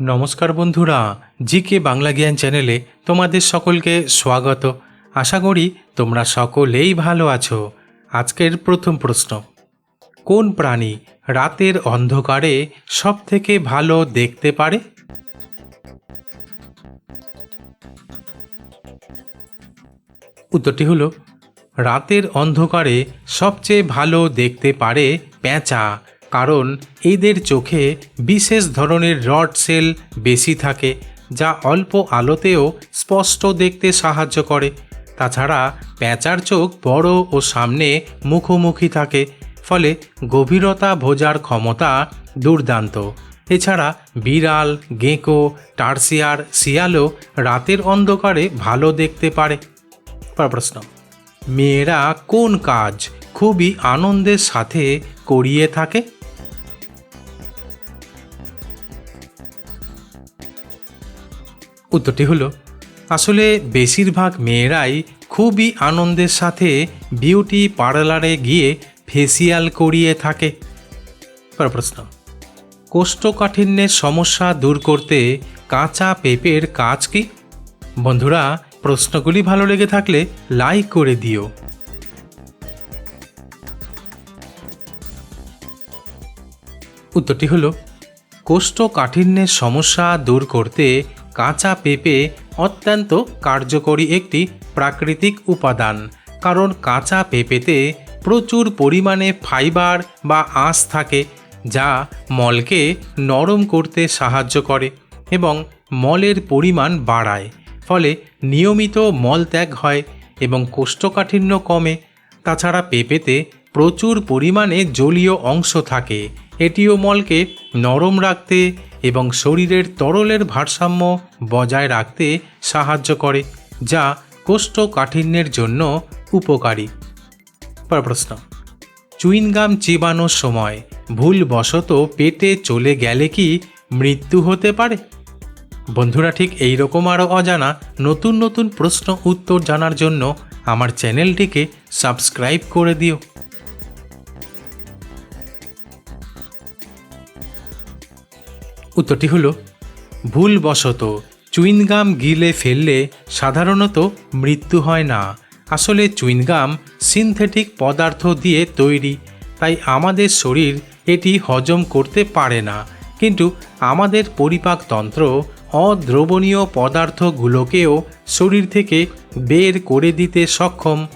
নমস্কার বন্ধুরা, জিকে বাংলা জ্ঞান চ্যানেলে তোমাদের সকলকে স্বাগত। আশা করি তোমরা সকলেই ভালো আছো। আজকের প্রথম প্রশ্ন, কোন প্রাণী রাতের অন্ধকারে সব থেকে ভালো দেখতে পারে? উত্তরটি হলো, রাতের অন্ধকারে সবচেয়ে ভালো দেখতে পারে পেঁচা কারণ এদের চোখে বিশেষ ধরনের রড সেল বেশি থাকে, যা অল্প আলোতেও স্পষ্ট দেখতে সাহায্য করে। তাছাড়া প্যাঁচার চোখ বড় ও সামনে মুখোমুখি থাকে, ফলে গভীরতা বোঝার ক্ষমতা দুর্দান্ত। এছাড়া বিড়াল, গেঁকো, টার্সিয়ার, শিয়ালও রাতের অন্ধকারে ভালো দেখতে পারে। প্রশ্ন, মেয়েরা কোন কাজ খুবই আনন্দের সাথে করিয়ে থাকে? উত্তরটি হলো, আসলে বেশিরভাগ মেয়েরাই খুবই আনন্দের সাথে বিউটি পার্লারে গিয়ে ফেসিয়াল করিয়ে থাকে। প্রশ্ন, কোষ্ঠকাঠিন্যের সমস্যা দূর করতে কাঁচা পেঁপের কাজ কি? বন্ধুরা, প্রশ্নগুলি ভালো লেগে থাকলে লাইক করে দিও। উত্তরটি হলো, কোষ্ঠকাঠিন্যের সমস্যা দূর করতে কাঁচা পেঁপে অত্যন্ত কার্যকরী একটি প্রাকৃতিক উপাদান, কারণ কাঁচা পেঁপেতে প্রচুর পরিমাণে ফাইবার বা আঁশ থাকে, যা মলকে নরম করতে সাহায্য করে এবং মলের পরিমাণ বাড়ায়। ফলে নিয়মিত মল ত্যাগ হয় এবং কোষ্ঠকাঠিন্য কমে। তাছাড়া পেঁপেতে প্রচুর পরিমাণে জলীয় অংশ থাকে। এটিও মলকে নরম রাখতে এবং শরীরের তরলের ভারসাম্য বজায় রাখতে সাহায্য করে, যা কোষ্ঠকাঠিন্যের জন্য উপকারী। প্রশ্ন। চুইনগাম চিবানোর সময় ভুলবশত পেটে চলে গেলে কি মৃত্যু হতে পারে? বন্ধুরা, ঠিক এই রকম আরও অজানা নতুন নতুন প্রশ্ন উত্তর জানার জন্য আমার চ্যানেলটিকে সাবস্ক্রাইব করে দিও। উত্তরটি হলো, ভুলবশত চুইনগাম গিলে ফেললে সাধারণত মৃত্যু হয় না। আসলে চুইনগাম সিনথেটিক পদার্থ দিয়ে তৈরি, তাই আমাদের শরীর এটি হজম করতে পারে না। কিন্তু আমাদের পরিপাকতন্ত্র অদ্রবণীয় পদার্থগুলোকেও শরীর থেকে বের করে দিতে সক্ষম।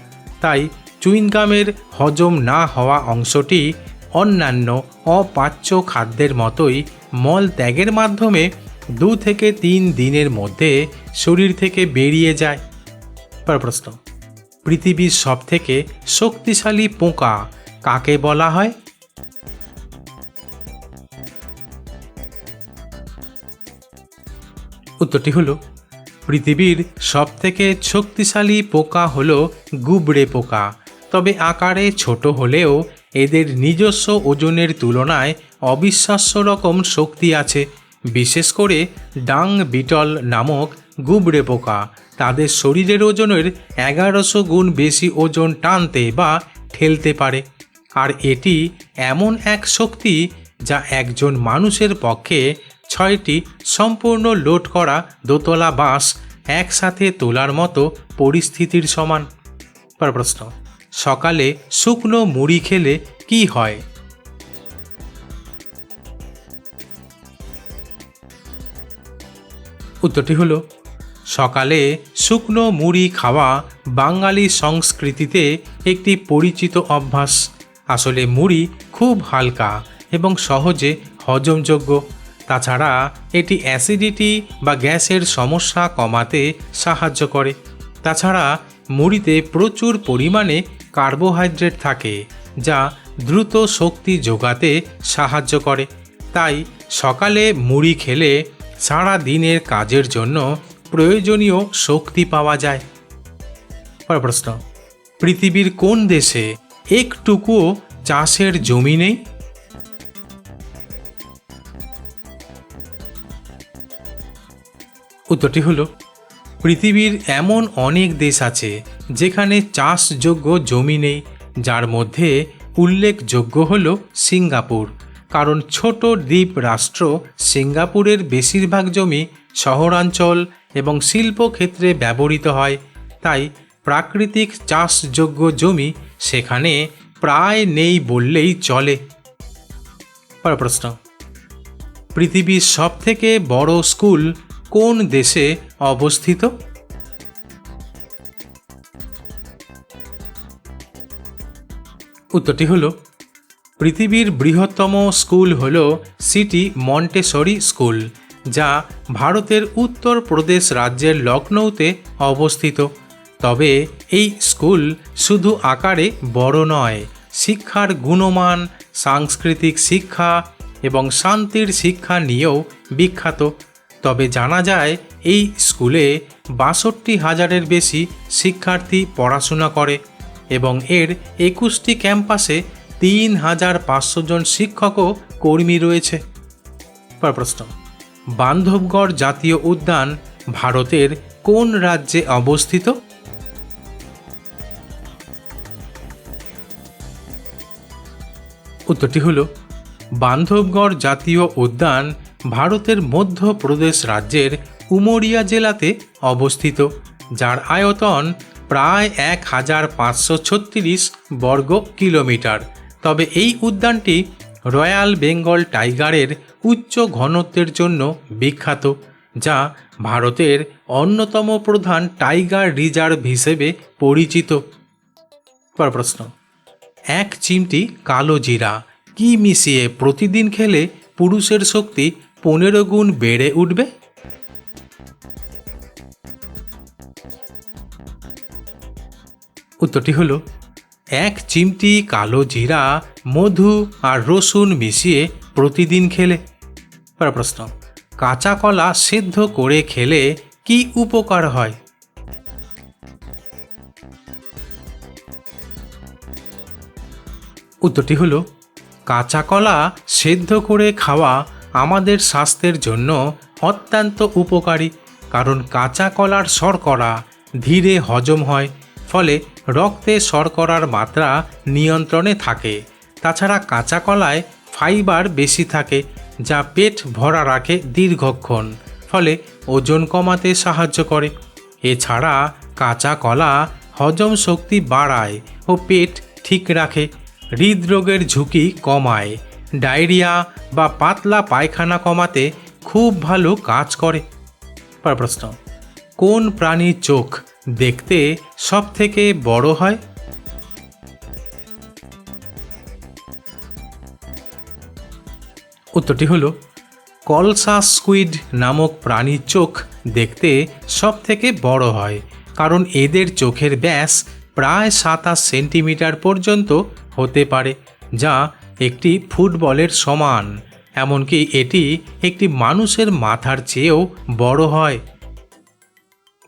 তাই চুইনগামের হজম না হওয়া অংশটি অন্যান্য অপাচ্য খাদ্যের মতোই মল ত্যাগের মাধ্যমে দু থেকে তিন দিনের মধ্যে শরীর থেকে বেরিয়ে যায়। পর প্রশ্ন, পৃথিবীর সবথেকে শক্তিশালী পোকা কাকে বলা হয়? উত্তরটি হলো, পৃথিবীর সবথেকে শক্তিশালী পোকা হলো গুবড়ে পোকা, তবে আকারে ছোট হলেও এদের নিজস্ব ওজনের তুলনায় অবিশ্বাস্য রকম শক্তি আছে। বিশেষ করে ডাং বিটল নামক গুবড়ে পোকা। তাদের শরীরের ওজনের এগারোশো গুণ বেশি ওজন টানতে বা ঠেলতে পারে। আর এটি এমন এক শক্তি যা একজন মানুষের পক্ষে ছয়টি সম্পূর্ণ লোড করা দোতলা বাঁশ একসাথে তোলার মতো পরিস্থিতির সমান। পর প্রশ্ন। সকালে শুকনো মুড়ি খেলে কি হয়? উত্তরটি হলো, সকালে শুকনো মুড়ি খাওয়া বাঙালি সংস্কৃতিতে একটি পরিচিত অভ্যাস। আসলে মুড়ি খুব হালকা এবং সহজে হজমযোগ্য। তাছাড়া এটি অ্যাসিডিটি বা গ্যাসের সমস্যা কমাতে সাহায্য করে। তাছাড়া মুড়িতে প্রচুর পরিমাণে কার্বোহাইড্রেট থাকে, যা দ্রুত শক্তি যোগাতে সাহায্য করে। তাই সকালে মুড়ি খেলে সারা দিনের কাজের জন্য প্রয়োজনীয় শক্তি পাওয়া যায়। পরের প্রশ্ন, পৃথিবীর কোন দেশে একটুকুও চাষের জমি নেই? উত্তরটি হলো, পৃথিবীর এমন অনেক দেশ আছে যেখানে চাষযোগ্য জমি নেই, যার মধ্যে উল্লেখযোগ্য হল সিঙ্গাপুর। কারণ ছোট দ্বীপ রাষ্ট্র সিঙ্গাপুরের বেশিরভাগ জমি শহরাঞ্চল এবং শিল্পক্ষেত্রে ব্যবহৃত হয়, তাই প্রাকৃতিক চাষযোগ্য জমি সেখানে প্রায় নেই বললেই চলে। প্রশ্ন। পৃথিবীর সবথেকে বড় স্কুল কোন দেশে অবস্থিত? উত্তরটি হল, পৃথিবীর বৃহত্তম স্কুল হল সিটি মন্টেসরি স্কুল, যা ভারতের উত্তরপ্রদেশ রাজ্যের লখনৌতে অবস্থিত। তবে এই স্কুল শুধু আকারে বড় নয়, শিক্ষার গুণমান, সাংস্কৃতিক শিক্ষা এবং শান্তির শিক্ষা নিয়েও বিখ্যাত। তবে জানা যায়, এই স্কুলে বাষট্টি হাজারের বেশি শিক্ষার্থী পড়াশোনা করে। এবং এর একুশটি ক্যাম্পাসে তিন হাজার পাঁচশো জন শিক্ষক ও কর্মী রয়েছে। প্রশ্ন, বান্ধবগড় জাতীয় উদ্যান ভারতের কোন রাজ্যে অবস্থিত? উত্তরটি হল, বান্ধবগড় জাতীয় উদ্যান ভারতের মধ্যপ্রদেশ রাজ্যের উমরিয়া জেলাতে অবস্থিত, যার আয়তন প্রায় এক হাজার পাঁচশো ছত্রিশ বর্গ কিলোমিটার। তবে এই উদ্যানটি রয়্যাল বেঙ্গল টাইগারের উচ্চ ঘনত্বের জন্য বিখ্যাত, যা ভারতের অন্যতম প্রধান টাইগার রিজার্ভ হিসেবে পরিচিত। পর প্রশ্ন, এক চিমটি কালো জিরা কি মিশিয়ে প্রতিদিন খেলে পুরুষের শক্তি পনেরো গুণ বেড়ে উঠবে? উত্তরটি হলো, এক চিমটি কালো জিরা, মধু আর রসুন মিশিয়ে প্রতিদিন খেলে। পরের প্রশ্ন, কাঁচা কলা সেদ্ধ করে খেলে কি উপকার হয়? উত্তরটি হলো, কাঁচা কলা সেদ্ধ করে খাওয়া আমাদের স্বাস্থ্যের জন্য অত্যন্ত উপকারী, কারণ কাঁচা কলার শর্করা ধীরে হজম হয়, ফলে রক্তে শর্করার মাত্রা নিয়ন্ত্রণে থাকে। তাছাড়া কাঁচা কলায় ফাইবার বেশি থাকে, যা পেট ভরা রাখে দীর্ঘক্ষণ, ফলে ওজন কমাতে সাহায্য করে। এছাড়া কাঁচা কলা হজম শক্তি বাড়ায় ও পেট ঠিক রাখে, হৃদরোগের ঝুঁকি কমায়। ডায়রিয়া বা পাতলা পায়খানা কমাতে খুব ভালো কাজ করে। প্রশ্ন, কোন প্রাণীর চোখ দেখতে সব থেকে বড় হয়? উত্তরটি হল, কলসা স্কুইড নামক প্রাণীর চোখ দেখতে সব থেকে বড় হয়, কারণ এদের চোখের ব্যাস প্রায় সাতাশ সেন্টিমিটার পর্যন্ত হতে পারে, যা একটি ফুটবলের সমান। এমনকি এটি একটি মানুষের মাথার চেয়েও বড় হয়।